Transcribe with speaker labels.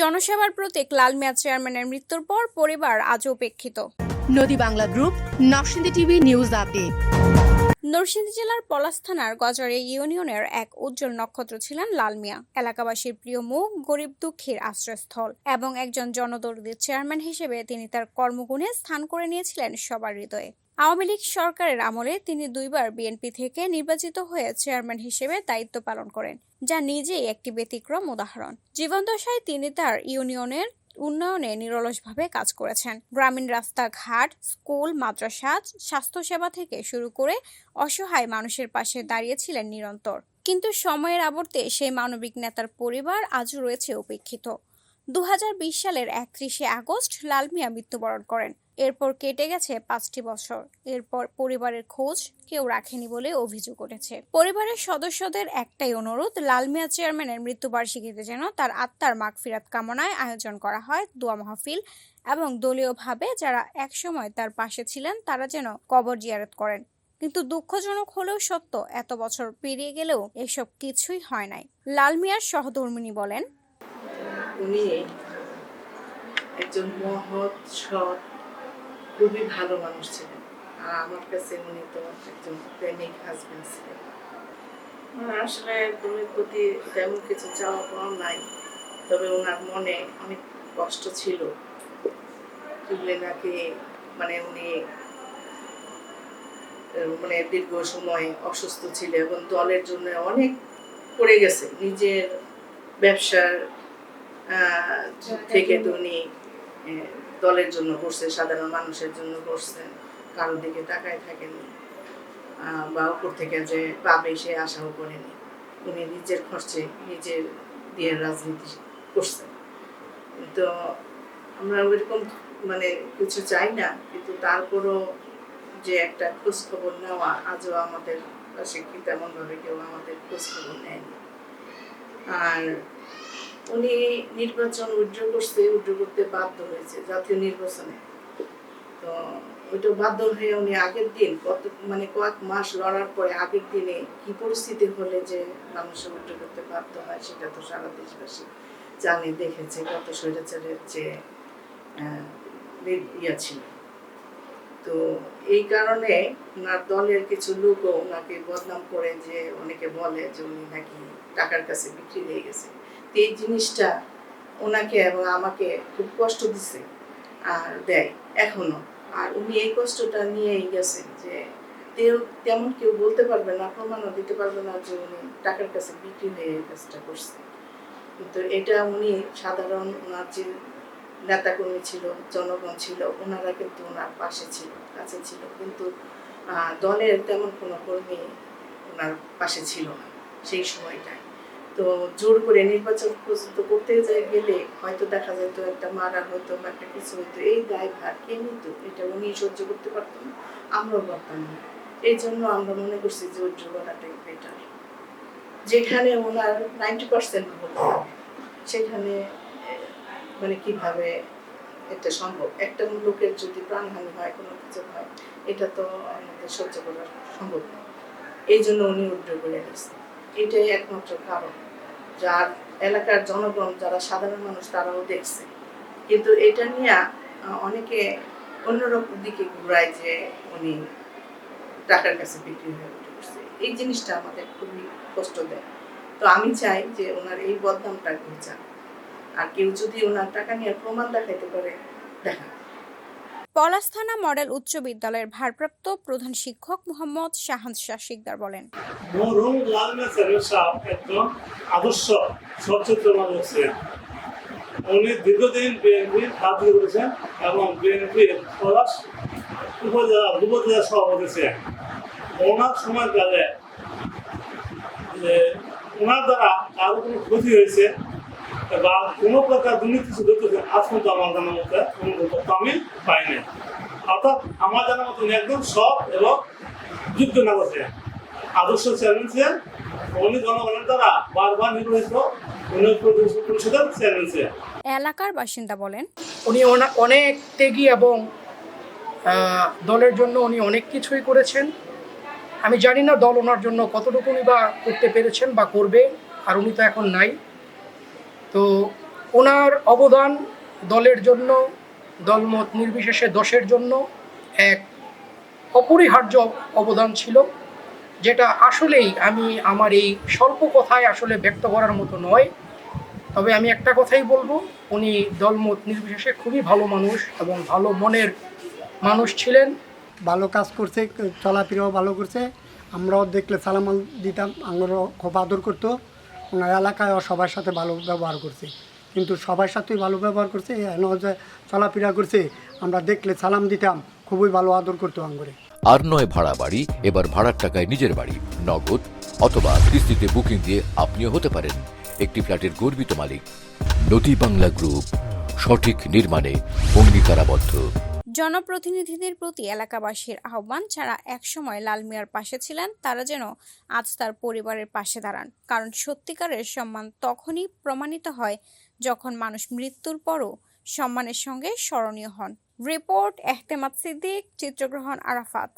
Speaker 1: জনসেবার প্রতীক লাল মিয়া চেয়ারম্যানের মৃত্যুর পর পরিবার আজও উপেক্ষিত।
Speaker 2: Nodi Bangla group Narsingdi TV news update.
Speaker 1: Narsingdi জেলার পলাশ থানার গজারে ইউনিয়নের এক উজ্জ্বল নক্ষত্র ছিলেন লাল মিয়া এলাকাবাসীর প্রিয় মুখ গরিব দুঃখীর আশ্রয়স্থল এবং একজন জনদরদী চেয়ারম্যান হিসেবে তিনি তার কর্মগুণে স্থান করে নিয়েছিলেন সবার হৃদয়ে। আওয়ামী লীগ সরকারের আমলে তিনি দুইবার বিএনপি থেকে নির্বাচিত হয়ে চেয়ারম্যান হিসেবে দায়িত্ব পালন করেন, যা নিজেই একটি ব্যতিক্রম উদাহরণ। জীবনদশায় তিনি তার ইউনিয়নের উন্নয়নে নিরলসভাবে কাজ করেছেন। গ্রামীণ রাস্তাঘাট, স্কুল, মাদ্রাসা, স্বাস্থ্যসেবা থেকে শুরু করে অসহায় মানুষের পাশে দাঁড়িয়েছিলেন নিরন্তর। কিন্তু সময়ের আবর্তে সেই মানবিক নেতার পরিবার আজও রয়েছে উপেক্ষিত। দু হাজার বিশ সালের একত্রিশে আগস্ট লালমিয়া মৃত্যুবরণ করেন। এরপর কেটে গেছে পাঁচটি বছর। এরপর পরিবারের খোঁজ কেউ রাখেনি বলে অভিযোগ উঠেছে। পরিবারের সদস্যদের একটাই অনুরোধ, লাল মিয়া চেয়ারম্যানের মৃত্যুবার্ষিকীতে যেন তার আত্মার মাগফিরাত কামনায় আয়োজন করা হয় দোয়া মাহফিল এবং দলীয়ভাবে যারা একসময় তার পাশে ছিলেন তারা যেন কবর জিয়ারত করেন। কিন্তু দুঃখজনক হলেও সত্য, এত বছর পেরিয়ে গেলেও এসব কিছুই হয় নাই। লাল মিয়ার সহধর্মিনী বলেন,
Speaker 3: উনি একজন মহৎ, সৎ খুবই ভালো মানুষ ছিলেন। আর আমার কাছে উনি তো একজন প্রেমিক হাজবেন্ড ছিলেন। আসলে তুমি প্রতি তেমন কিছু চাওয়া পাওয়া নাই। তবে ওনার মনে অনেক কষ্ট ছিল। নাকি মানে উনি মানে দীর্ঘ সময় অসুস্থ ছিল এবং দলের জন্য অনেক পড়ে গেছে। নিজের ব্যবসার আহ, থেকে তো উনি দলের জন্য করছে, সাধারণ মানুষের জন্য করছেন কারোর দিকে তাকায় থাকেনি। বা উপর থেকে যে পাবে, সে আশাও করেনি। উনি নিজের খরচে নিজের দিয়ে রাজনীতি করছেন। তো আমরা ওইরকম মানে কিছু চাই না, কিন্তু তারপরও যে একটা খোঁজ খবর নেওয়া, আজও আমাদের পাশে কি তেমনভাবে কেউ আমাদের খোঁজ খবর নেয়নি। আর উনি নির্বাচন উইড্র করতে উইড্র করতে বাধ্য হয়েছে জাতীয় নির্বাচনে। তো ওইটা বাধ্য হয়ে উনি আগের দিন কত মানে কয়েক মাস লড়ার পরে আগের দিনে কি পরিস্থিতি হলে যে মানুষ উইড্র করতে বাধ্য হয় সেটা তো সারা দেশবাসী জানে, দেখেছে, কত স্বৈরাচারের যে ইয়া ছিল। তো এই কারণে ওনার দলের কিছু লোকও ওনাকে বদনাম করে যে অনেকে বলে যে উনি নাকি টাকার কাছে বিক্রি হয়ে গেছে। তো এই জিনিসটা ওনাকে এবং আমাকে খুব কষ্ট দিছে আর দেয় এখনও। আর উনি এই কষ্টটা নিয়েই গেছেন যে তেমন কেউ বলতে পারবে না, প্রমাণও দিতে পারবে না যে উনি টাকার কাছে বিক্রি হয়ে কাজটা করছে। কিন্তু এটা উনি সাধারণ ওনার যে নেতাকর্মী ছিল, জনগণ ছিল, ওনারা কিন্তু ওনার পাশে ছিল, কাছে ছিল। কিন্তু দলের তেমন কোনো কর্মী ওনার পাশে ছিল না সেই সময়টায়। তো জোর করে নির্বাচন পর্যন্ত করতে যায় গেলে হয়তো দেখা যেত একটা মারা হতো বা একটা কিছু হতো এই দায় ভার কে নিত? এটা উনি সহ্য করতে পারতো না, আমরাও পারতাম না। এই জন্য আমরা মনে করছি যে উজ্জ্বল করাটাই বেটার যেখানে ওনার নাইনটি পার্সেন্ট সেখানে মানে কীভাবে এটা সম্ভব? একটা লোকের যদি প্রাণহানি হয়, কোনো কিছু হয়, এটা তো আমাদের সহ্য করা সম্ভব না। এই জন্য উনি উদ্যোগ করে নিয়েছে এটাই একমাত্র কারণ। যার এলাকার জনগণ, যারা সাধারণ মানুষ, তারাও দেখছে। কিন্তু এটা নিয়ে অনেকে অন্যরকম দিকে ঘুরায় যে উনি টাকার কাছে বিক্রি হয়ে উঠে। এই জিনিসটা আমাদের খুবই কষ্ট দেয়। তো আমি চাই যে ওনার এই বদনামটা ঘুচান আর কেউ যদি ওনার টাকা নিয়ে প্রমাণ দেখাইতে পারে দেখা।
Speaker 1: পলাশ থানা মডেল উচ্চ বিদ্যালয়ের ভারপ্রাপ্ত প্রধান শিক্ষক মোহাম্মদ শাহান শাহ শিকদার বলেন
Speaker 4: মরহুম একজন আদর্শ সচেতন মানুষ ছিলেন উনি দীর্ঘদিন বিএনপির করেছেন এবং বিএনপির পলাশ উপজেলা উপজেলা সভাপতি ছিলেন। ওনার সময়কালে যে ওনার দ্বারা কারও কোনো ক্ষতি হয়েছে বা কোনো প্রকার দুর্নীতি ঘটেছে আজ পর্যন্ত আমার জানার মধ্যে কোনো তথ্য আমি পাইনি অর্থাৎ আমার জানার মতন একদম সৎ এবং যোগ্য নাগরিক। ছিলেন আদর্শ চেয়ারম্যান ছিলেন উনি জনগণের দ্বারা বারবার নির্বাচিত উন্নয়ন পরিষদের চেয়ারম্যান ছিলেন।
Speaker 1: এলাকার বাসিন্দা বলেন
Speaker 5: উনি অনা- অনেক ত্যাগী এবং দলের জন্য উনি অনেক কিছুই করেছেন। আমি জানি না দল ওনার জন্য কতটুকুনি বা করতে পেরেছেন বা করবে আর উনি তো এখন নাই। তো ওনার অবদান দলের জন্য, দলমত নির্বিশেষে দশের জন্য এক অপরিহার্য অবদান ছিল, যেটা আসলেই আমি আমার এই স্বল্প কথায় আসলে ব্যক্ত করার মতো নয়। তবে আমি একটা কথাই বলব, উনি দলমত নির্বিশেষে খুবই ভালো মানুষ এবং ভালো মনের মানুষ ছিলেন।
Speaker 6: ভালো কাজ করছে, চলাফেরাও ভালো করছে। আমরাও দেখলে সালাম দিতাম, আমরাও খুব আদর করতো। ওনার এলাকায় সবার সাথে ভালো ব্যবহার করছে। কিন্তু সবার সাথেই ভালো ব্যবহার করছে চলাফেরা করছে, আমরা দেখলে সালাম দিতাম, খুবই ভালো আদর করতো আঙ্গরে।
Speaker 7: আর নয় ভাড়া বাড়ি, এবার ভাড়ার টাকায় নিজের বাড়ি, নগদ অথবা কিস্তিতে বুকিং দিয়ে আপনিও হতে পারেন। একটি ফ্ল্যাটের গর্বিত মালিক। নদী বাংলা গ্রুপ, সঠিক নির্মাণে অঙ্গীকারাবদ্ধ।
Speaker 1: জনপ্রতিনিধিদের প্রতি এলাকাবাসীর আহ্বান ছাড়া একসময় লাল মিয়ার পাশে ছিলেন, তারা যেন আজ তার পরিবারের পাশে দাঁড়ান। কারণ সত্যিকারের সম্মান তখনই প্রমাণিত হয় যখন মানুষ মৃত্যুর পরও সম্মানের সঙ্গে স্মরণীয় হন। রিপোর্ট এহতেমাত সিদ্দিক, চিত্রগ্রহণ আরাফাত।